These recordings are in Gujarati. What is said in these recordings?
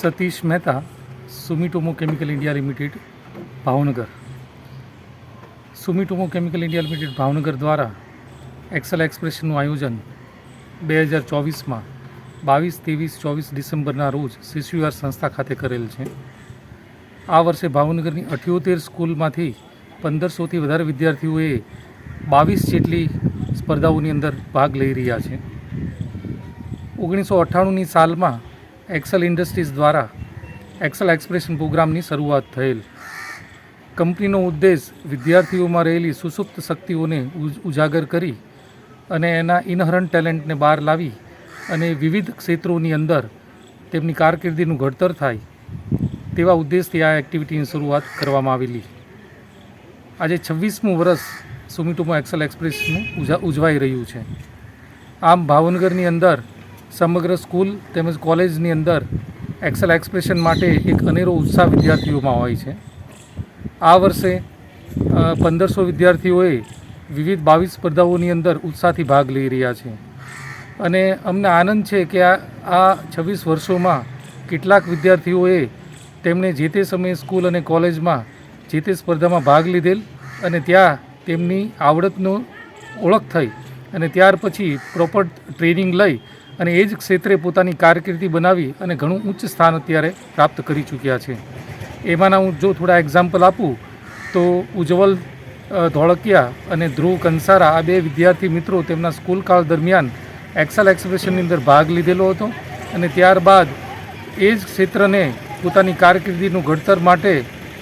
Satish Mehta, Sumitomo Chemical India Limited, Bhavnagar. Sumitomo Chemical India Limited, Bhavnagar દ્વારા એક્સેલ એક્સપ્રેશનનું આયોજન બે હજાર ચોવીસમાં બાવીસ, ત્રેવીસ, ચોવીસ ડિસેમ્બરના રોજ શિશુઆર સંસ્થા ખાતે કરેલ છે. આ વર્ષે ભાવનગરની અઠ્યોતેર સ્કૂલમાંથી પંદરસોથી વધારે વિદ્યાર્થીઓએ બાવીસ જેટલી સ્પર્ધાઓની અંદર ભાગ લઈ રહ્યા છે. ઓગણીસો અઠ્ઠાણુંની સાલમાં એક્સેલ ઇન્ડસ્ટ્રીઝ દ્વારા એક્સેલ એક્સપ્રેશન પ્રોગ્રામની શરૂઆત થયેલ. કંપનીનો ઉદ્દેશ વિદ્યાર્થીઓમાં રહેલી સુસુપ્ત શક્તિઓને ઉજ- ઉજાગર કરી અને એના ઇનહરન્ટ ટેલેન્ટને બહાર લાવી અને વિવિધ ક્ષેત્રોની અંદર તેમની કારકિર્દીનું ઘડતર થાય તેવા ઉદ્દેશથી આ એક્ટિવિટીની શરૂઆત કરવામાં આવેલી. આજે છવ્વીસમું વર્ષ સુમિટોમો એક્સેલ એક્સપ્રેસનું ઉજવાઈ રહ્યું છે. આમ ભાવનગરની અંદર સમગ્ર સ્કૂલ તેમજ કોલેજની અંદર એક્સેલ એક્સપ્રેશન માટે એક અનેરો ઉત્સાહ વિદ્યાર્થીઓમાં હોય છે. આ વર્ષે પંદરસો વિદ્યાર્થીઓએ વિવિધ બાવીસ સ્પર્ધાઓની અંદર ઉત્સાહથી ભાગ લઈ રહ્યા છે. અને અમને આનંદ છે કે આ આ છવ્વીસ વર્ષોમાં કેટલાક વિદ્યાર્થીઓએ તેમણે જે તે સમયે સ્કૂલ અને કોલેજમાં જે તે સ્પર્ધામાં ભાગ લીધેલ અને ત્યાં તેમની આવડતનો ઓળખ થઈ અને ત્યાર પછી પ્રોપર ટ્રેનિંગ લઈ અને એ જ ક્ષેત્રે પોતાની કારકિર્દી બનાવી અને ઘણું ઉચ્ચ સ્થાન અત્યારે પ્રાપ્ત કરી ચૂક્યા છે. એમાંના હું જો થોડા એક્ઝામ્પલ આપું, તો ઉજ્જવલ ધોળકિયા અને ધ્રુવ કંસારા આ બે વિદ્યાર્થી મિત્રો તેમના સ્કૂલકાળ દરમિયાન એક્સેલ એક્સપ્રેશનની અંદર ભાગ લીધેલો હતો અને ત્યારબાદ એ જ ક્ષેત્રને પોતાની કારકિર્દીનું ઘડતર માટે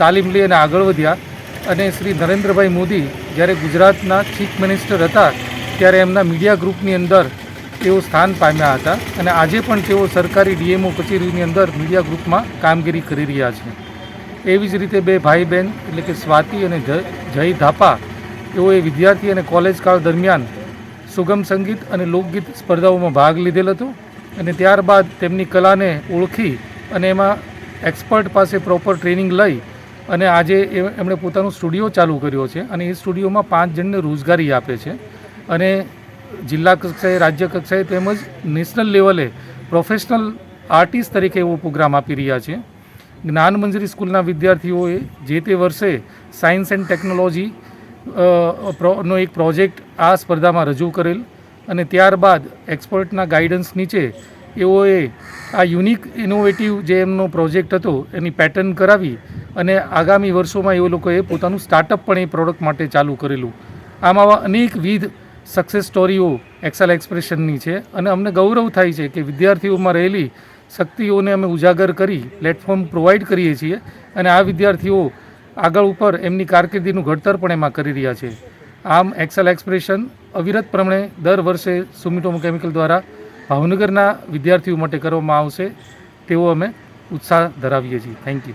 તાલીમ લઈ અને આગળ વધ્યા. અને શ્રી નરેન્દ્રભાઈ મોદી જ્યારે ગુજરાતના ચીફ મિનિસ્ટર હતા, ત્યારે એમના મીડિયા ગ્રુપની અંદર તેઓ સ્થાન પામ્યા હતા અને આજે પણ તેઓ સરકારી ડીએમઓ કચેરીની અંદર મીડિયા ગ્રુપમાં કામગીરી કરી રહ્યા છે. એવી જ રીતે બે ભાઈ બહેન એટલે કે સ્વાતિ અને જય ધાપા, તેઓએ વિદ્યાર્થી અને કોલેજ કાળ દરમિયાન સુગમ સંગીત અને લોકગીત સ્પર્ધાઓમાં ભાગ લીધેલ હતો અને ત્યારબાદ તેમની કલાને ઓળખી અને એમાં એક્સપર્ટ પાસે પ્રોપર ટ્રેનિંગ લઈ અને આજે એમણે પોતાનો સ્ટુડિયો ચાલુ કર્યો છે અને એ સ્ટુડિયોમાં પાંચ જણને રોજગારી આપે છે અને જિલ્લા કક્ષાએ, રાજ્ય કક્ષાએ તેમજ નેશનલ લેવલે પ્રોફેશનલ આર્ટિસ્ટ તરીકે એવો પ્રોગ્રામ આપી રહ્યા છે. જ્ઞાન મંજરી સ્કૂલના વિદ્યાર્થીઓએ જે તે વર્ષે સાયન્સ એન્ડ ટેકનોલોજી નો એક પ્રોજેક્ટ આ સ્પર્ધામાં રજૂ કરેલ અને ત્યારબાદ એક્સપર્ટના ગાઈડન્સ નીચે એઓએ આ યુનિક ઇનોવેટિવ જે એમનો પ્રોજેક્ટ હતો એની પેટર્ન કરાવી અને આગામી વર્ષોમાં એ લોકોએ પોતાનું સ્ટાર્ટઅપ પણ એ પ્રોડક્ટ માટે ચાલુ કરેલું. આમ આવા અનેકવિધ સક્સેસ સ્ટોરીઓ એક્સેલ એક્સપ્રેશનની છે. અને અમને ગૌરવ થાય છે કે વિદ્યાર્થીઓમાં રહેલી શક્તિઓને અમે ઉજાગર કરી પ્લેટફોર્મ પ્રોવાઈડ કરીએ છીએ અને આ વિદ્યાર્થીઓ આગળ ઉપર એમની કારકિર્દીનું ઘડતર પણ એમાં કરી રહ્યા છે. આમ એક્સેલ એક્સપ્રેશન અવિરત પ્રમાણે દર વર્ષે સુમિટોમો કેમિકલ દ્વારા ભાવનગરના વિદ્યાર્થીઓ માટે કરવામાં આવશે. તેવો અમે ઉત્સાહ ધરાવીએ છીએ. Thank you